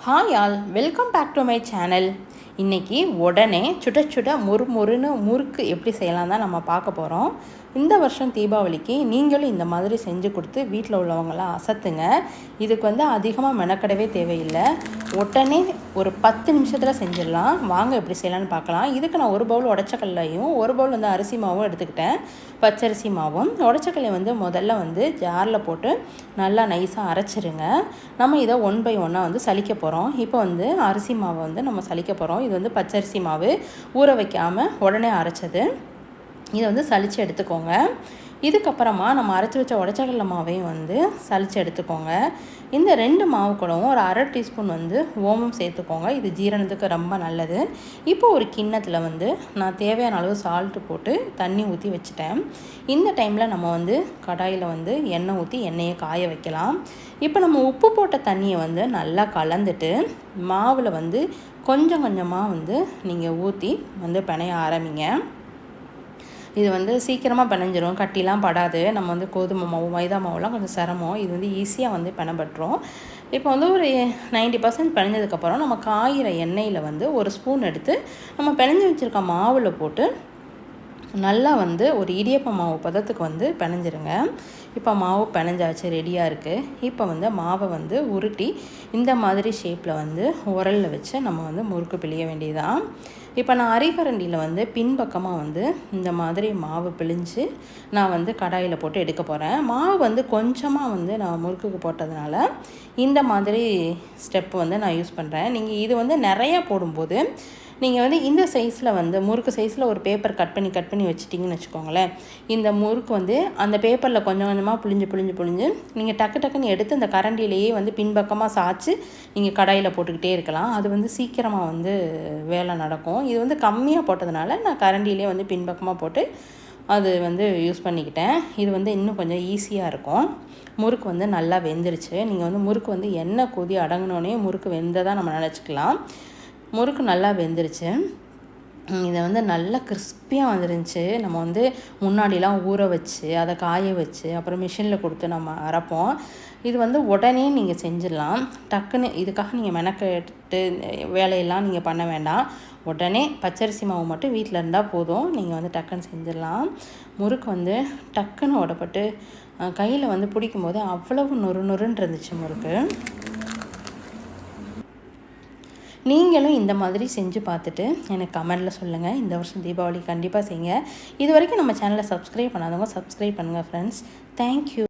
hi all welcome back to my channel இன்றைக்கி உடனே சுட சுட முறு முறுன்னு முறுக்கு எப்படி செய்யலாம் தான் நம்ம பார்க்க போகிறோம் இந்த வருஷம் தீபாவளிக்கு நீங்களும் இந்த மாதிரி செஞ்சு கொடுத்து வீட்டில் உள்ளவங்களாம் அசத்துங்க. இதுக்கு வந்து அதிகமாக மெனக்கடவே தேவையில்லை. உடனே ஒரு பத்து நிமிஷத்தில் செஞ்சிடலாம். வாங்க எப்படி செய்யலான்னு பார்க்கலாம். இதுக்கு நான் ஒரு பவுல் உடச்சக்கல்லையும் ஒரு பவுல் வந்து அரிசி மாவும் எடுத்துக்கிட்டேன். பச்சரிசி மாவும். உடச்சக்கல்லை வந்து முதல்ல வந்து ஜாரில் போட்டு நல்லா நைஸாக அரைச்சிருங்க. நம்ம இதை ஒன் பை ஒன்னாக வந்து சலிக்க போகிறோம் இப்போ வந்து அரிசி மாவை வந்து நம்ம சலிக்க போகிறோம் இது வந்து பச்சரிசி மாவு ஊற வைக்காமல் உடனே அரைச்சது. இதை வந்து சளிச்சு எடுத்துக்கோங்க. இதுக்கப்புறமா நம்ம அரைச்சி வச்ச உடச்சக்கடல மாவையும் வந்து சளிச்சு எடுத்துக்கோங்க. இந்த ரெண்டு மாவு கூடவும் ஒரு அரை டீஸ்பூன் வந்து ஓமம் சேர்த்துக்கோங்க. இது ஜீரணத்துக்கு ரொம்ப நல்லது. இப்போ ஒரு கிண்ணத்தில் வந்து நான் தேவையான அளவு சால்ட்டு போட்டு தண்ணி ஊற்றி வச்சுட்டேன். இந்த டைமில் நம்ம வந்து கடாயில் வந்து எண்ணெய் ஊற்றி எண்ணெயை காய வைக்கலாம். இப்போ நம்ம உப்பு போட்ட தண்ணியை வந்து நல்லா கலந்துட்டு மாவில் வந்து கொஞ்சம் கொஞ்சமாக வந்து நீங்கள் ஊற்றி வந்து பிணைய ஆரம்பிங்க. இது வந்து சீக்கிரமாக பிணைஞ்சிரும். கட்டிலாம் படாது. நம்ம வந்து கோதுமை மாவு மைதா மாவுலாம் கொஞ்சம் சிரமம். இது வந்து ஈஸியாக வந்து பிணப்பட்டுரும். இப்போ வந்து ஒரு நைன்டி பர்சன்ட் பிணைஞ்சதுக்கப்புறம் நம்ம காயிற எண்ணெயில் வந்து ஒரு ஸ்பூன் எடுத்து நம்ம பிணைஞ்சி வச்சுருக்க மாவில் போட்டு நல்லா வந்து ஒரு இடியப்ப மாவு பதத்துக்கு வந்து பிணைஞ்சிருங்க. இப்போ மாவு பிணைஞ்சாச்சு ரெடியாக இருக்குது இப்போ வந்து மாவை வந்து உருட்டி இந்த மாதிரி ஷேப்பில் வந்து உரலில் வச்சு நம்ம வந்து முறுக்கு பிழிய வேண்டியதான் இப்போ நான் அரிகரண்டியில் வந்து பின்பக்கமாக வந்து இந்த மாதிரி மாவு பிழிஞ்சு நான் வந்து கடாயில் போட்டு எடுக்க போகிறேன் மாவு வந்து கொஞ்சமாக வந்து நான் முறுக்குக்கு போட்டதுனால இந்த மாதிரி ஸ்டெப் வந்து நான் யூஸ் பண்ணுறேன் நீங்கள் இது வந்து நிறையா போடும்போது நீங்கள் வந்து இந்த சைஸில் வந்து முறுக்கு சைஸில் ஒரு பேப்பர் கட் பண்ணி கட் பண்ணி வச்சிட்டிங்கன்னு வச்சுக்கோங்களேன். இந்த முறுக்கு வந்து அந்த பேப்பரில் கொஞ்சம் கொஞ்சமாக புழிஞ்சு புழிஞ்சு புழிஞ்சு நீங்கள் டக்கு டக்குன்னு எடுத்து இந்த கரண்டிலேயே வந்து பின்பக்கமாக சாய்ச்சி நீங்கள் கடாயில் போட்டுக்கிட்டே இருக்கலாம். அது வந்து சீக்கிரமாக வந்து வேலை நடக்கும். இது வந்து கம்மியாக போட்டதுனால நான் கரண்டிலே வந்து பின்பக்கமாக போட்டு அது வந்து யூஸ் பண்ணிக்கிட்டேன். இது வந்து இன்னும் கொஞ்சம் ஈஸியாக இருக்கும். முறுக்கு வந்து நல்லா வெந்துருச்சு. நீங்கள் வந்து முறுக்கு வந்து எண்ணெய் கொதி அடங்கினோடனே முறுக்கு வெந்ததாக நம்ம நினச்சிக்கலாம். முறுக்கு நல்லா வெந்துருச்சு. இதை வந்து நல்லா கிறிஸ்பியாக வந்துருந்துச்சு. நம்ம வந்து முன்னாடிலாம் ஊற வச்சு அதை காய வச்சு அப்புறம் மிஷினில் கொடுத்து நம்ம அரைப்போம். இது வந்து உடனே நீங்கள் செஞ்சிடலாம். டக்குன்னு இதுக்காக நீங்கள் மெனக்கெட்டு வேலையெல்லாம் நீங்கள் பண்ண வேண்டாம். உடனே பச்சரிசி மாவு மட்டும் வீட்டில் இருந்தால் போதும். நீங்கள் வந்து டக்குன்னு செஞ்சிடலாம். முறுக்கு வந்து டக்குன்னு உடப்பட்டு கையில் வந்து பிடிக்கும்போது அவ்வளவு நொறு நொறுன்னு இருந்துச்சு முறுக்கு. நீங்களும் இந்த மாதிரி செஞ்சு பார்த்துட்டு எனக்கு கமெண்டில் சொல்லுங்கள் இந்த வருஷம் தீபாவளி கண்டிப்பாக செய்யுங்க. இது வரைக்கும் நம்ம சேனலை சப்ஸ்கிரைப் பண்ணாதவங்க சப்ஸ்கிரைப் பண்ணுங்கள் ஃப்ரெண்ட்ஸ் தேங்க்யூ